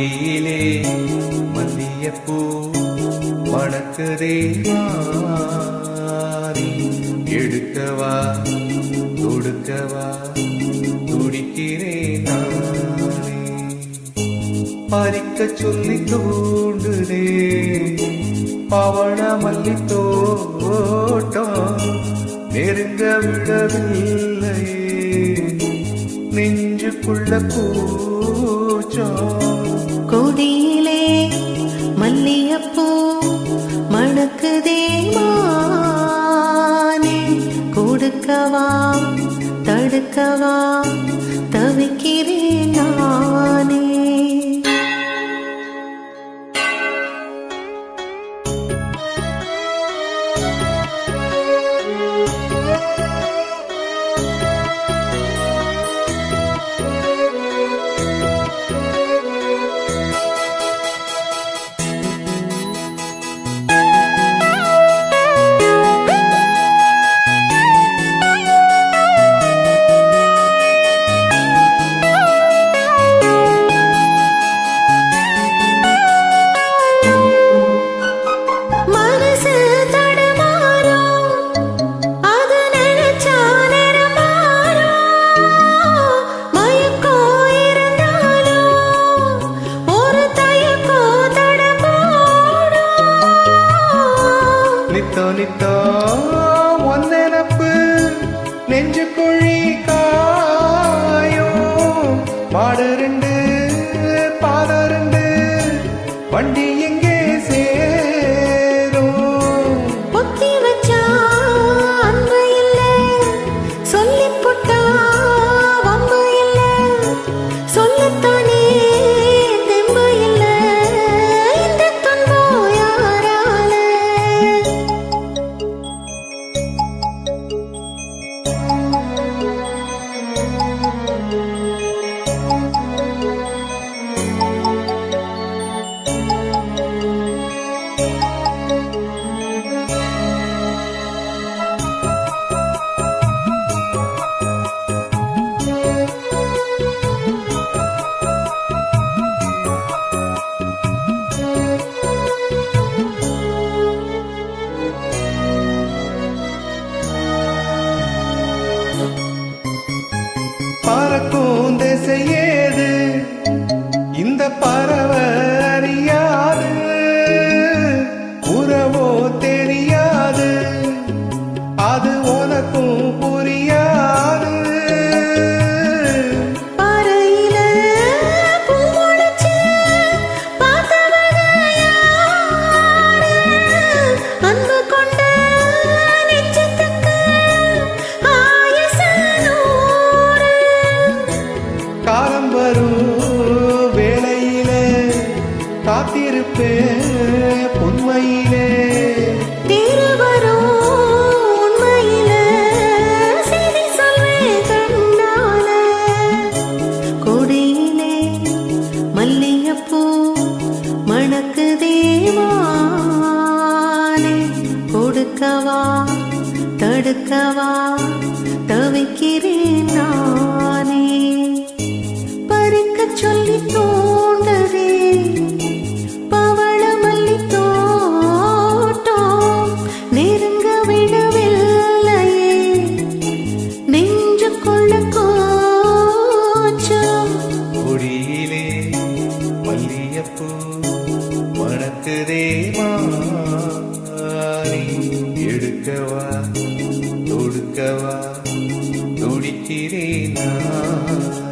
மண்டியிலே மல்லியப்பூ மணக்குதே மாறி எடுக்கவா கொடுக்கவா துடிக்கிறேன் நானே பறிக்க சொல்லி தூண்டுதே பவள மல்லி தோட்டம் நெருங்க விடவில்லையே. நெஞ்சுக்குள்ள கூச்சம் கொடுக்கவா தோணித்தோ? நித்தோ ஒன்னெனப்பு நெஞ்சு குழி காயோ? மாடு ரெண்டு பாத ரெண்டு வண்டி எங்கே சேரும் பொத்தி வச்சா அன்பு இல்ல. புட்டா வம்பு இல்ல. சொல்லத்தான் உண்மையிலே. மல்லிகைப்பூ மணக்குதே கொடுக்கவா தடுக்கவா தவிக்கிறேன் நானே. பறிக்க சொல்லி மணக்குதே மாறி எடுக்கவா தொடுக்கவா துடிக்கிறேன் நான்.